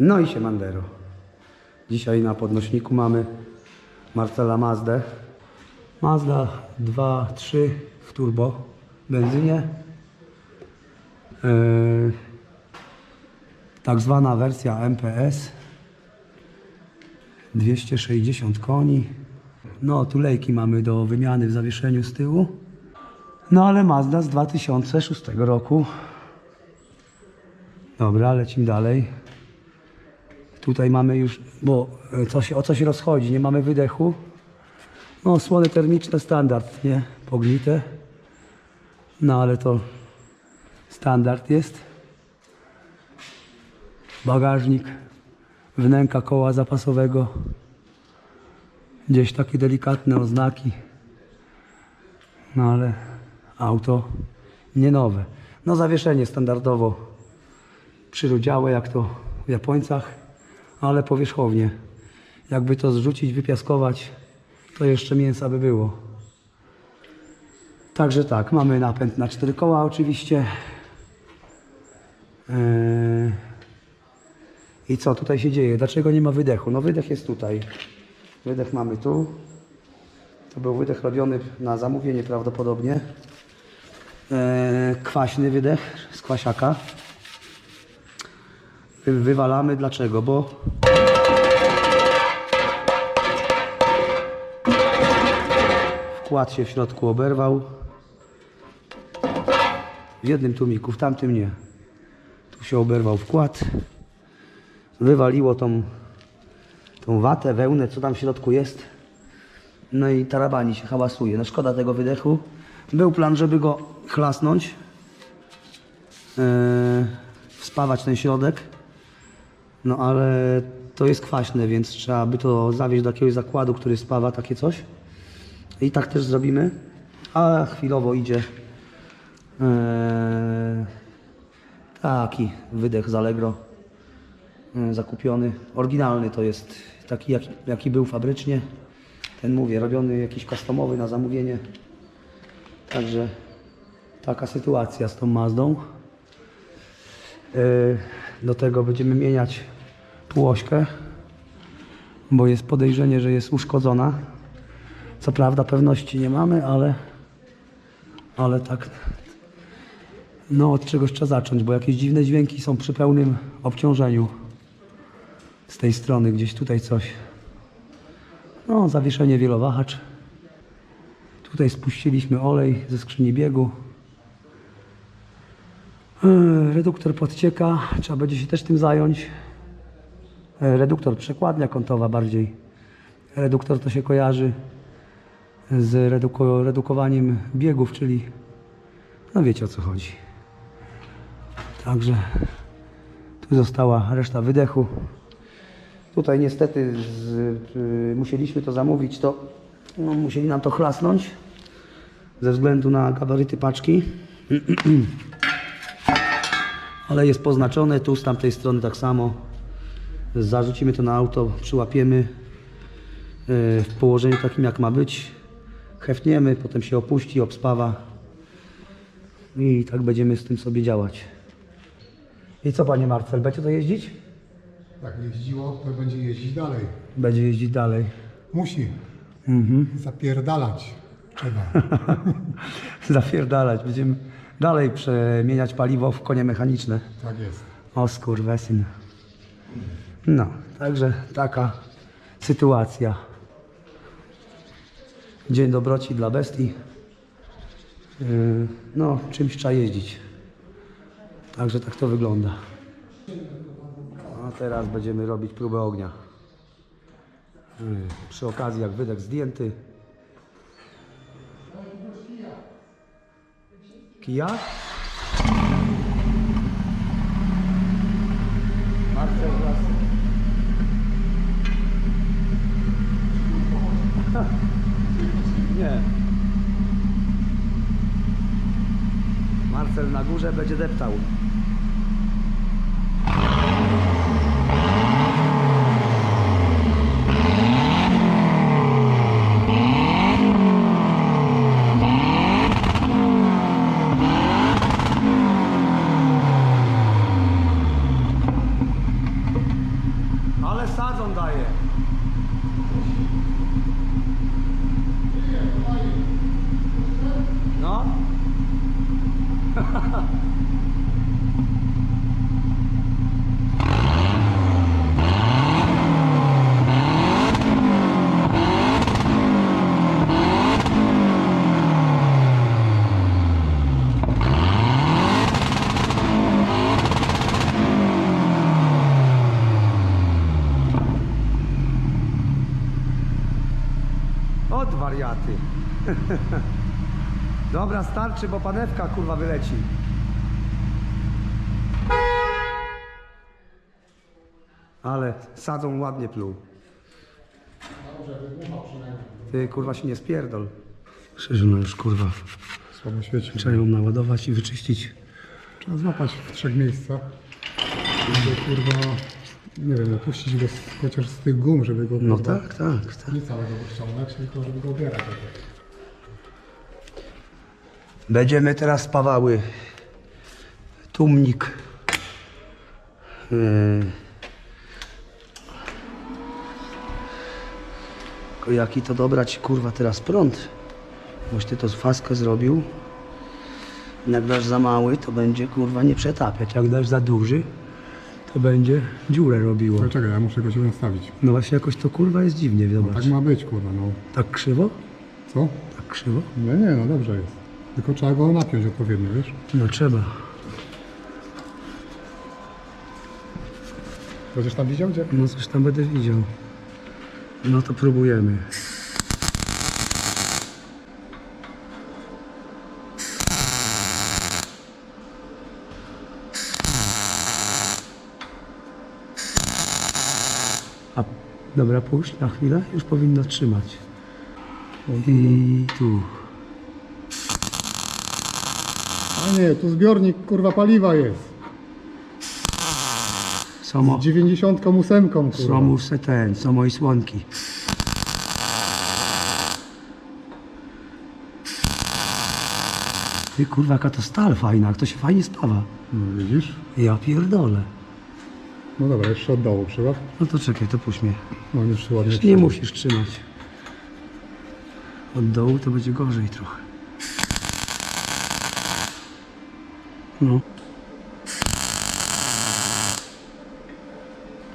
No i się Mandero. Dzisiaj na podnośniku mamy Marcela Mazdę. Mazda 2.3 w turbo benzynie. Yy, tak zwana wersja MPS. 260 koni. No, tulejki mamy do wymiany w zawieszeniu z tyłu. No ale Mazda z 2006 roku. Dobra, lecimy dalej. Tutaj mamy już, bo e, co się, o co się rozchodzi, nie mamy wydechu. No, słony termiczne standard, nie? Pognite. No, ale to standard jest. Bagażnik, wnęka koła zapasowego. Gdzieś takie delikatne oznaki. No, ale auto nie nowe. No, zawieszenie standardowo przyrodziałe, jak to w Japońcach, ale powierzchownie. Jakby to zrzucić, wypiaskować, to jeszcze mięsa by było. Także tak, mamy napęd na cztery koła oczywiście. Eee, I co tutaj się dzieje? Dlaczego nie ma wydechu? No wydech jest tutaj. Wydech mamy tu. To był wydech robiony na zamówienie prawdopodobnie. Eee, kwaśny wydech z kwasiaka. Wy- Wywalamy dlaczego? Bo wkład się w środku oberwał. W jednym tłumiku, w tamtym nie. Tu się oberwał wkład. Wywaliło tą, tą watę, wełnę, co tam w środku jest. No i tarabani się hałasuje. No szkoda tego wydechu. Był plan, żeby go chlasnąć. Yy, wspawać ten środek. No ale to jest kwaśne, więc trzeba by to zawieźć do jakiegoś zakładu, który spawa takie coś. I tak też zrobimy. A chwilowo idzie e, taki wydech z Allegro e, zakupiony. Oryginalny to jest taki, jaki, jaki był fabrycznie. Ten mówię, robiony jakiś customowy na zamówienie. Także taka sytuacja z tą Mazdą. Yy, Do tego będziemy mieniać półośkę, bo jest podejrzenie, że jest uszkodzona. Co prawda pewności nie mamy, ale, ale tak. No od czegoś trzeba zacząć, bo jakieś dziwne dźwięki są przy pełnym obciążeniu. Z tej strony gdzieś tutaj coś. No zawieszenie wielowahacz. Tutaj spuściliśmy olej ze skrzyni biegu. E, Reduktor podcieka, trzeba będzie się też tym zająć. E, Reduktor, przekładnia kątowa bardziej. Reduktor to się kojarzy z reduko, redukowaniem biegów, czyli no wiecie o co chodzi. Także tu została reszta wydechu. Tutaj niestety z, y, musieliśmy to zamówić, to no, musieli nam to chlasnąć ze względu na gabaryty paczki. ale jest poznaczone tu z tamtej strony tak samo. Zarzucimy to na auto, przyłapiemy yy, w położeniu takim jak ma być. Heftniemy, potem się opuści, obspawa i tak będziemy z tym sobie działać. I co panie Marcel, będzie to jeździć? Jak jeździło, to będzie jeździć dalej. Będzie jeździć dalej. Musi. Zapierdalać trzeba. Zapierdalać, będziemy dalej przemieniać paliwo w konie mechaniczne. Tak jest. O skurwesyn. No, także taka sytuacja. Dzień dobroci dla bestii. Yy, No, czymś trzeba jeździć. Także tak to wygląda. A teraz będziemy robić próbę ognia. Yy, Przy okazji jak wydech zdjęty. Kija? Marcel. Nie. Marcel na górze będzie deptał. Ale sadzą daje. No. Od wariaty. Dobra, starczy, bo panewka kurwa wyleci. Ale sadzą ładnie pluł. Ty kurwa się nie spierdol. Krzyżu, no już kurwa. Słabo świeci. Trzeba ją naładować i wyczyścić. Trzeba złapać w trzech miejscach. Kurwa, nie wiem, opuścić go z, chociaż z tych gum, żeby go No tak, tak, tak. nie całego ściągnąć, tylko żeby go obierać. Będziemy teraz spawały tłumnik. Yy. Jaki to dobrać kurwa teraz prąd? Boś ty to z faskę zrobił. Jak dasz za mały, to będzie kurwa nie przetapiać. Jak dasz za duży, to będzie dziurę robiło. No czekaj, ja muszę go się ustawić. No właśnie jakoś to kurwa jest dziwnie, zobacz. Tak ma być, kurwa, no. Tak krzywo? Co? Tak krzywo? Nie, nie, no dobrze jest. Tylko trzeba go napiąć odpowiednio, wiesz? No trzeba. Będziesz tam widział, gdzie? No coś tam będę widział. No to próbujemy. A dobra, puść na chwilę, już powinno trzymać. I tu. A nie, tu zbiornik, kurwa, paliwa jest. Samo, Z 98, kurwa. samo se ten, samo i słonki. Ty kurwa, jaka to stal fajna, jak to się fajnie spawa. No, widzisz? Ja pierdolę. No dobra, jeszcze od dołu trzeba. No to czekaj, to puść mnie. No jeszcze ładnie. Nie musisz trzymać. Od dołu to będzie gorzej trochę. No.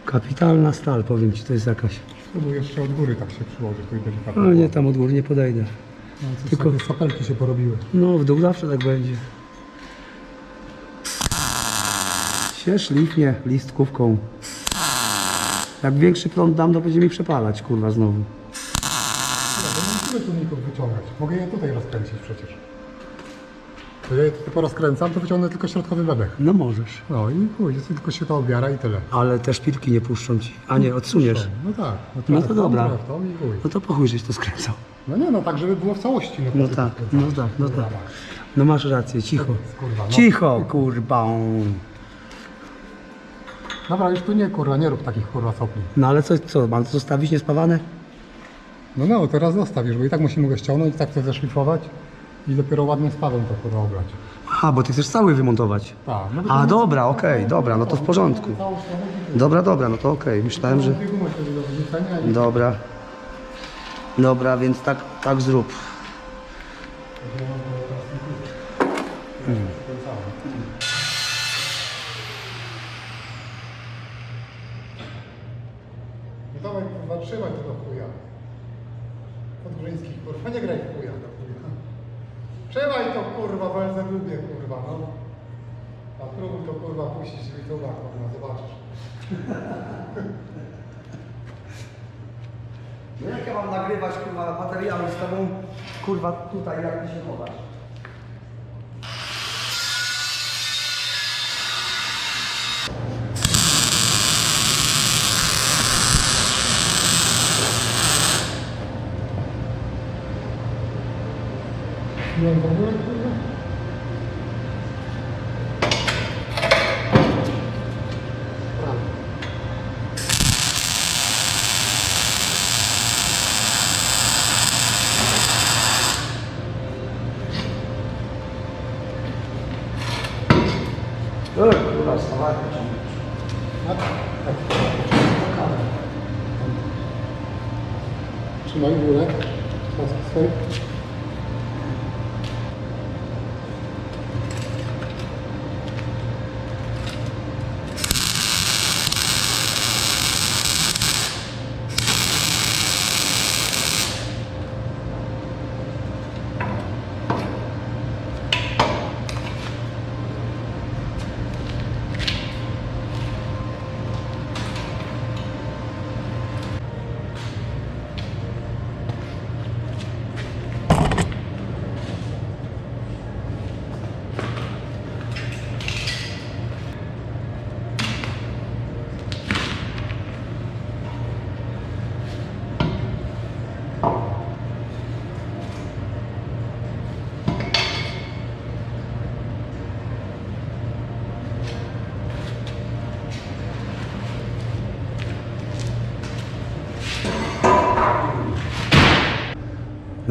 Kapitalna stal, powiem ci, to jest jakaś. Spróbuj jeszcze od góry tak się delikatnie. No nie, tam od góry nie podejdę. No, tylko- takie sapelki się porobiły. No, w dół zawsze tak będzie. Się szlifnie listkówką. Jak większy prąd dam, to będzie mi przepalać, kurwa, znowu. No, musimy tuników wyciągać. Mogę je tutaj rozkręcić przecież. To ja je tylko rozkręcam, to wyciągnę tylko środkowy bebek. No możesz. No i chuj, tylko się to obiara i tyle. Ale te szpilki nie puszczą ci. A nie, odsuniesz. No tak. No to tą, dobra. tą i chuj. No to pochuj, żeś to skręcał. No nie, no tak, żeby było w całości. No, No tak, no tak, no Kurwa, tak. mać. No masz rację, cicho. Kurwa, no. Cicho, kurwa. Dobra, już tu nie kurwa, nie rób takich kurwa sopli. No ale co, co, mam to zostawić niespawane? No no, teraz zostawisz, bo i tak musimy go ściągnąć, i tak to zeszlifować i dopiero ładnym spawem to kurwa obrać. A, bo ty chcesz cały wymontować. Tak. No A, dobra, okej, dobra, no to w porządku. Dobra, dobra, no to okej. Myślałem, że... Dwie gumy wtedy do wyrzucenia i Dobra. Dobra, więc tak, tak zrób. Kurwa, to do chuja. Podgrzyńskich kurwa, nie graj w chuja do chuja. Trzymaj to kurwa, w Elzebubie kurwa, no. A próbuj to kurwa puścić w YouTube'a kurwa, zobaczysz. No jak ja mam nagrywać, kurwa, materiały z tobą, kurwa, tutaj, jak ty się chowasz? Trzymaj górę. Teraz swoje.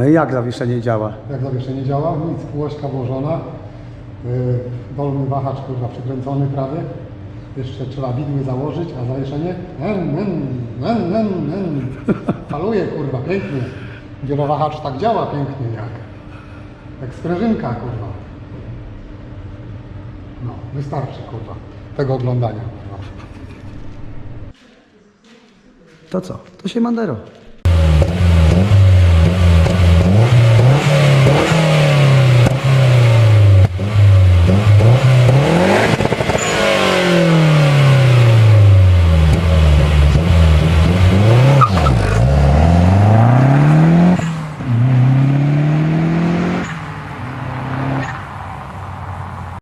No i jak zawieszenie działa? Jak zawieszenie działa? Nic, półośka włożona. Yy, dolny wahacz kurwa przykręcony prawie. Jeszcze trzeba widły założyć, a zawieszenie? En, en, en, en, en. Faluje kurwa, pięknie. Wielowahacz tak działa pięknie jak. Jak sprężynka kurwa. No, wystarczy kurwa tego oglądania kurwa. To co? To się Mandero.